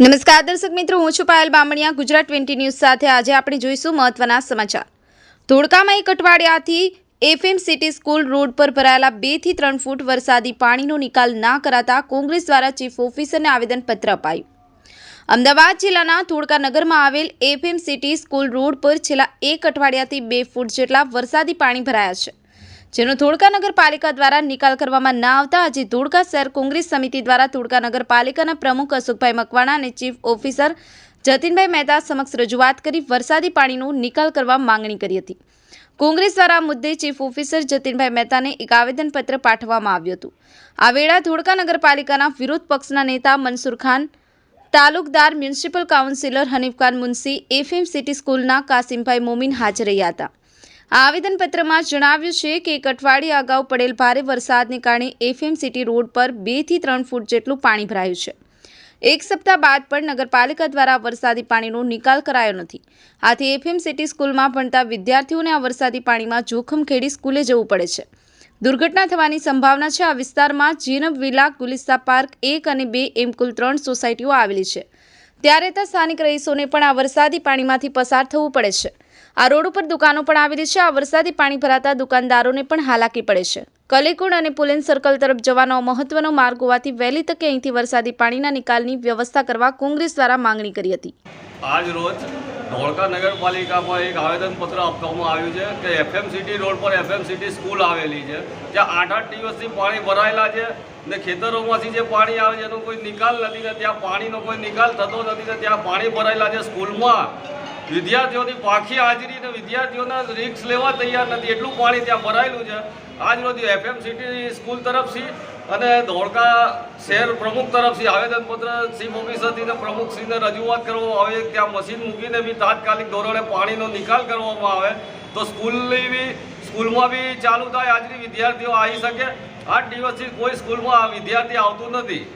નમસ્કાર, દર્શક મિત્રો, હું છું પાયલ બામણિયા. ગુજરાત ટ્વેન્ટી ન્યૂઝ સાથે આજે આપણે જોઈશું મહત્વના સમાચાર. ધોળકામાં એક અઠવાડિયાથી એફએમ સિટી સ્કૂલ રોડ પર ભરાયેલા બેથી ત્રણ ફૂટ વરસાદી પાણીનો નિકાલ ના કરાતા કોંગ્રેસ દ્વારા ચીફ ઓફિસરને આવેદનપત્ર અપાયું. અમદાવાદ જિલ્લાના ધોળકા નગરમાં આવેલ એફએમ સિટી સ્કૂલ રોડ પર છેલ્લા એક અઠવાડિયાથી બે ફૂટ જેટલા વરસાદી પાણી ભરાયા છે. જેનો ધોળકા નગરપાલિકા દ્વારા નિકાલ કરવામાં ના આવતા આજે ધોળકા શહેર કોંગ્રેસ સમિતિ દ્વારા ધોળકા નગરપાલિકાના પ્રમુખ અશોકભાઈ મકવાણા અને ચીફ ઓફિસર જતીનભાઈ મહેતા સમક્ષ રજૂઆત કરી વરસાદી પાણીનો નિકાલ કરવા માંગણી કરી હતી. કોંગ્રેસ દ્વારા મુદ્દે ચીફ ઓફિસર જતીનભાઈ મહેતાને એક આવેદનપત્ર પાઠવવામાં આવ્યું હતું. આ વેળા ધોળકા નગરપાલિકાના વિરોધ પક્ષના નેતા Mansur Khan, Talukdar municipal councillor Hanifkhan Munshi FM city સ્કૂલના કાસિમભાઈ મોમીન હાજર રહ્યા હતા. આ આવેદનપત્રમાં જણાવ્યું છે કે એક અઠવાડિયા અગાઉ પડેલ ભારે વરસાદને કારણે એફએમ સિટી રોડ પર બેથી ત્રણ ફૂટ જેટલું પાણી ભરાયું છે. એક સપ્તાહ બાદ પણ નગરપાલિકા દ્વારા વરસાદી પાણીનો નિકાલ કરાયો નથી. આથી એફએમ સિટી સ્કૂલમાં ભણતા વિદ્યાર્થીઓને આ વરસાદી પાણીમાં જોખમ ખેડી સ્કૂલે જવું પડે છે. દુર્ઘટના થવાની સંભાવના છે. આ વિસ્તારમાં જીનબ વિલા ગુલિસ્તા પાર્ક એક અને બે એમ કુલ ત્રણ સોસાયટીઓ આવેલી છે. ત્યારે ત્યાં સ્થાનિક રહીશોને પણ આ વરસાદી પાણીમાંથી પસાર થવું પડે છે. આ રોડ ઉપર દુકાનો પણ આવેલી છે. આ વરસાદી પાણી ભરાતા દુકાનદારોને પણ હાલાકી પડે છે. કલેકુંડ અને પુલેન સર્કલ તરફ જવાનો મહત્વનો માર્ગ હોવાથી વહેલી તકે અહીંથી વરસાદી પાણીના નિકાલની વ્યવસ્થા કરવા કોંગ્રેસ દ્વારા માંગણી કરી હતી. આજ રોજ ધોળકા નગરપાલિકામાં એક આવેદનપત્ર આપવામાં આવ્યું છે કે એફએમ સિટી રોડ પર એફએમ સિટી સ્કૂલ આવેલી છે. ત્યાં આઠ આઠ દિવસથી પાણી ભરાયેલા છે ને ખેતરોમાંથી જે પાણી આવે છે એનો કોઈ નિકાલ નથી ત્યાં પાણીનો કોઈ નિકાલ થતો નથી ત્યાં પાણી ભરાયેલા છે સ્કૂલમાં. વિદ્યાર્થીઓની પાખી હાજરી અને વિદ્યાર્થીઓના રિક્સ લેવા તૈયાર નથી. એટલું પાણી ત્યાં ભરાયેલું છે. આજ રોજ એફએમ સિટી સ્કૂલ તરફથી અને ધોળકા શહેર પ્રમુખ તરફથી આવેદનપત્ર ચીફ ઓફિસરથી પ્રમુખશ્રીને રજૂઆત કરવામાં આવે. ત્યાં મશીન મૂકીને બી તાત્કાલિક ધોરણે પાણીનો નિકાલ કરવામાં આવે. તો સ્કૂલની બી, સ્કૂલમાં બી ચાલુ થાય હાજરી વિદ્યાર્થીઓ આવી શકે. આઠ દિવસથી કોઈ સ્કૂલમાં વિદ્યાર્થી આવતું નથી.